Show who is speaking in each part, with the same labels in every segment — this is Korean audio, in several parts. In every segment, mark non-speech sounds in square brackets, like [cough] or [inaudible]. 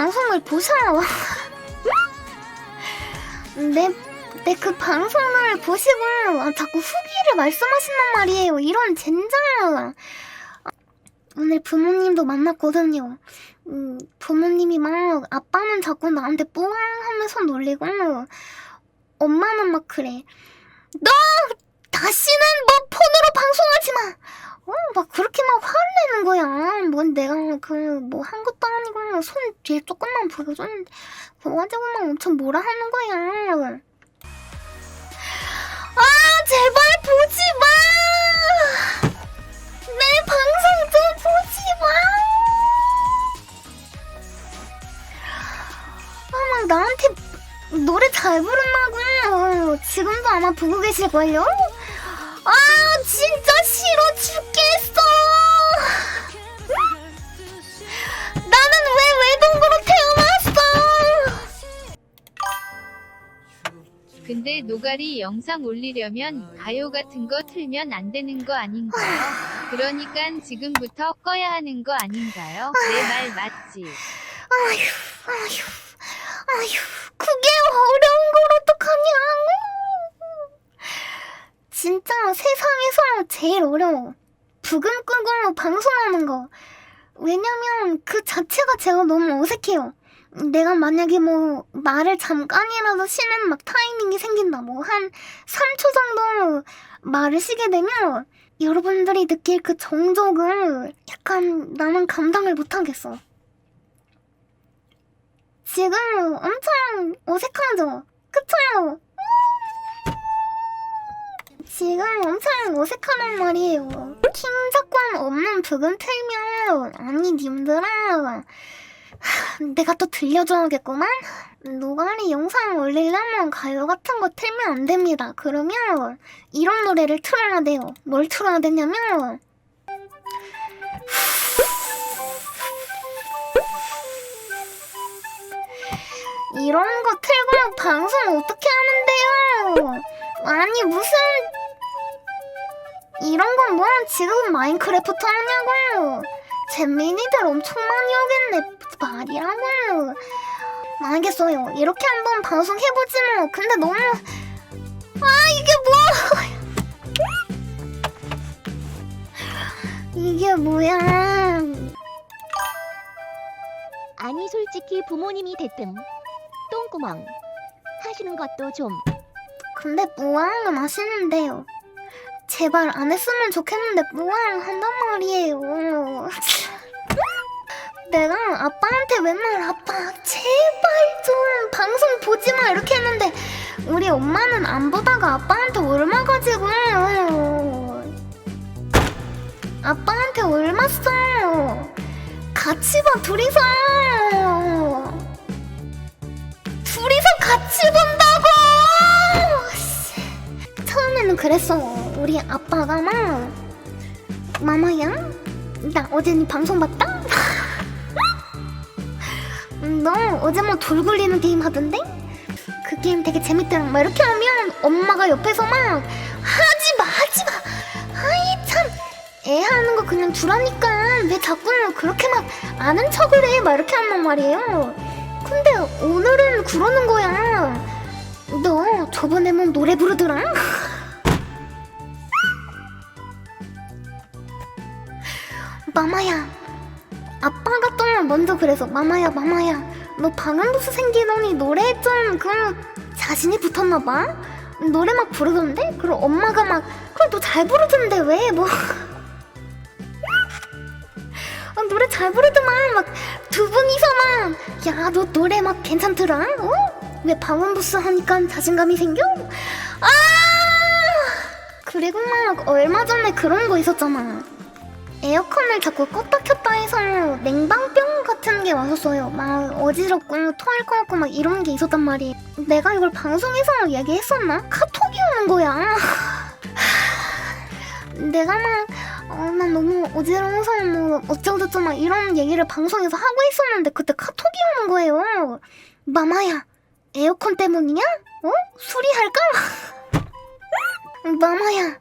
Speaker 1: 방송을 보셔요. 내, 내 그 방송을 보시고 아, 자꾸 후기를 말씀하신단 말이에요. 이런 젠장. 오늘 부모님도 만났거든요. 음, 부모님이 막 아빠는 자꾸 나한테 뿌앙 하면서 놀리고 엄마는 막 그래. 너 다시는 뭐 폰으로 방송하지 마. 어, 막 그렇게 막 화를 내는 거야. 뭔 내가 그 뭐 한 것도 아니고 손 뒤에 조금만 보여줬는데 그거 가지고 막 엄청 뭐라 하는 거야. 아 제발 보지 마. 내 방송 좀 보지 마. 아 막 나한테 노래 잘 부른다고 지금도 아마 보고 계실걸요?
Speaker 2: 노가리 영상 올리려면 가요 같은 거 틀면 안 되는 거 아닌가요? 그러니깐 지금부터 꺼야 하는 거 아닌가요? 내 말 맞지?
Speaker 1: 아휴 아휴 아휴 그게 어려운 걸 어떡하냐 진짜 세상에서 제일 어려워 부금 끄고 방송하는 거 왜냐면 그 자체가 제가 너무 어색해요 내가 만약에 뭐 말을 잠깐이라도 쉬는 막 타이밍이 생긴다 뭐 한 3초 정도 말을 쉬게 되면 여러분들이 느낄 그 정적을 약간 나는 감당을 못하겠어 지금 엄청 어색하죠? 그쵸? 지금 엄청 어색하단 말이에요. 킹 작권 없는 부금 틀면 아니 님들아 하, 내가 또 들려줘야겠구만? 노가리 영상 올리려면 가요 같은 거 틀면 안 됩니다. 그러면 이런 노래를 틀어야 돼요. 뭘 틀어야 되냐면 이런 거 틀고 방송 어떻게 하는데요? 아니 무슨 이런 건 뭐야 지금 마인크래프트 하냐고요? 잼민이들 엄청 많이 오겠네 말이라고요. 알겠어요. 이렇게 한번 방송 해보지 뭐. 근데 너무 아 이게 뭐 [laughs] 이게 뭐야?
Speaker 3: 아니 솔직히 부모님이 대뜸 똥구멍 하시는 것도 좀
Speaker 1: 근데 무앙은 아시는데요. 제발 안 했으면 좋겠는데 무앙 한단 말이에요. [laughs] 내가 아빠한테 맨날 아빠 제발 좀 방송 보지 마 이렇게 했는데 우리 엄마는 안 보다가 아빠한테 얼마가지고 아빠한테 얼마어요 같이 봐 둘이서 둘이서 같이 본다고 씨. 처음에는 그랬어 우리 아빠가 막 마마야 나 어제 네 방송 봤다? [laughs] 음, 너 어제 뭐 돌 굴리는 게임 하던데? 그 게임 되게 재밌더라. 막 이렇게 하면 엄마가 옆에서 막 하지 마 하지 마. 아이 참. 애 하는 거 그냥 두라니까. 왜 자꾸 그렇게 막 아는 척을 해? 막 이렇게 한단 말이에요. 근데 오늘은 그러는 거야. 너 저번에 뭐 노래 부르더라? [laughs] 마마야 아빠가 또 먼저 그래서 마마야 마마야 너 방음부스 생기더니 노래 좀그 자신이 붙었나 봐 노래 막 부르던데? 그리고 엄마가 막 그래 너 잘 부르던데 왜뭐 [laughs] 아, 노래 잘 부르더만 막 두 분이서만 야 너 노래 막 괜찮더라 어? 왜 방음부스 하니까 자신감이 생겨? 아 그리고 막 얼마 전에 그런 거 있었잖아 에어컨을 자꾸 껐다 켰다 해서 냉방병 같은 게 왔었어요. 막 어지럽고 토할 것 같고 막 이런 게 있었단 말이에요. 내가 이걸 방송에서 얘기했었나? 카톡이 오는 거야. [laughs] 내가 막, 어, 난 너무 어지러워서 뭐 어쩌고저쩌고 막 이런 얘기를 방송에서 하고 있었는데 그때 카톡이 오는 거예요. 마마야, 에어컨 때문이냐? 어? 수리할까? [laughs] 마마야,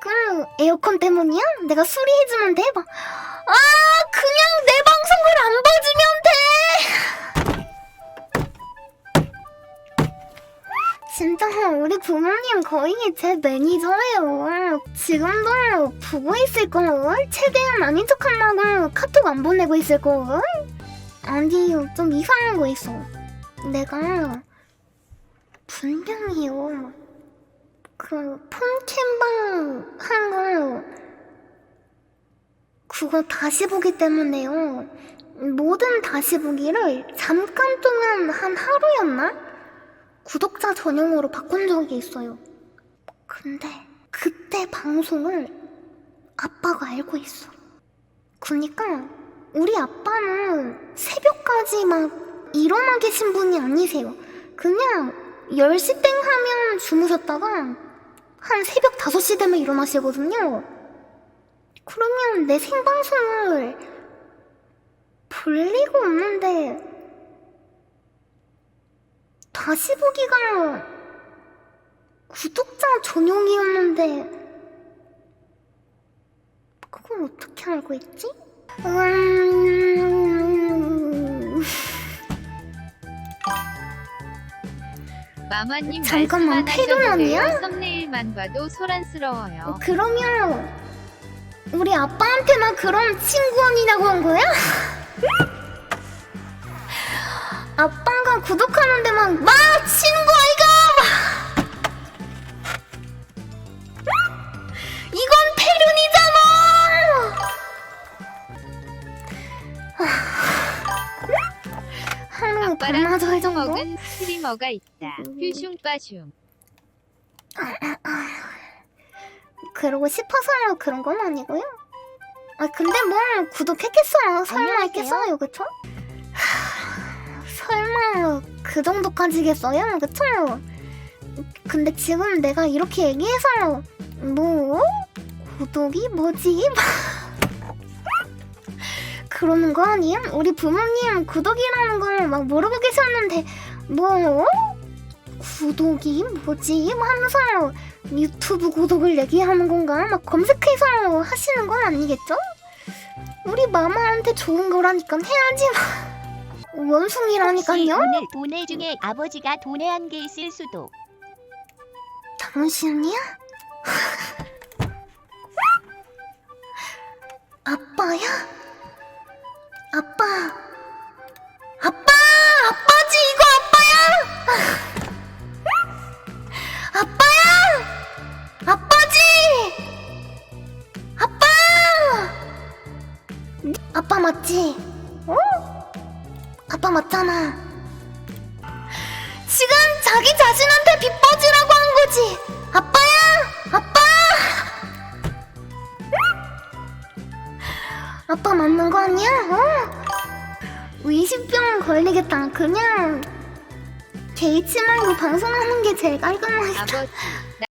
Speaker 1: 그 에어컨 때문이야? 내가 수리해주면 돼? 막, 아 그냥 내 방송 방송을 안 봐주면 돼! 진짜 우리 부모님 거의 제 매니저예요. 지금도 보고 있을 걸. 최대한 아닌 척한다고 카톡 안 보내고 있을 걸. 아니 좀 이상한 거 있어. 내가 분명히요. 그 폰캠방 한거 그거 다시 보기 때문에요. 모든 다시 보기를 잠깐 동안 한 하루였나? 구독자 전용으로 바꾼 적이 있어요. 근데 그때 방송을 아빠가 알고 있어. 그니까 우리 아빠는 새벽까지 막 일어나 계신 분이 아니세요. 그냥 10시 땡 하면 주무셨다가 한 새벽 5시 되면 일어나시거든요. 그러면 내 생방송을 볼 리가 없는데 다시 보기가 구독자 전용이었는데 그걸 어떻게 알고 있지? 음...
Speaker 2: 마마님
Speaker 1: 잠깐만,
Speaker 2: 하셔도
Speaker 1: 태도남이야?
Speaker 2: 썸네일만 봐도 소란스러워요.
Speaker 1: 그러면 우리 아빠한테만 그런 친구 언니라고 한 거야? [laughs] 아빠가 구독하는데 막, 막 친구 아이가! 이건 패륜이잖아! 하루
Speaker 2: 아빠랑
Speaker 1: 반나절
Speaker 2: 술
Speaker 1: 정도?
Speaker 2: 먹은 스트리머가 있다.
Speaker 1: 음.
Speaker 2: 퓨슝빠슝.
Speaker 1: 그러고 싶어서 그런 건 아니고요. 아 근데 뭐 구독했겠어요. 설마
Speaker 3: 안녕하세요.
Speaker 1: 했겠어요, 그쵸? 하, 설마 그 정도까지겠어요, 그쵸? 근데 지금 내가 이렇게 얘기해서 뭐 구독이 뭐지? [laughs] 그러는 거 아니야? 우리 부모님 구독이라는 걸 막 모르고 계셨는데 뭐 구독이 뭐지? 뭐 하면서 유튜브 구독을 얘기하는 건가? 막 검색해서 하시는 건 아니겠죠? 우리 마마한테 좋은 거라니까 해야지 [laughs] 마.
Speaker 3: 혹시
Speaker 1: 원숭이라니까요?
Speaker 3: 오늘 돈의 중에 아버지가 돈에 한게 있을 수도.
Speaker 1: 당신이야? [laughs] 아빠야? 아빠 아빠! 자기 자신한테 비뻐지라고 한 거지. 아빠야, 아빠. 아빠 맞는 거 아니야? 어? 의심병 걸리겠다. 그냥 개의치 말고 방송하는 게 제일 깔끔하겠다.
Speaker 2: 아버지.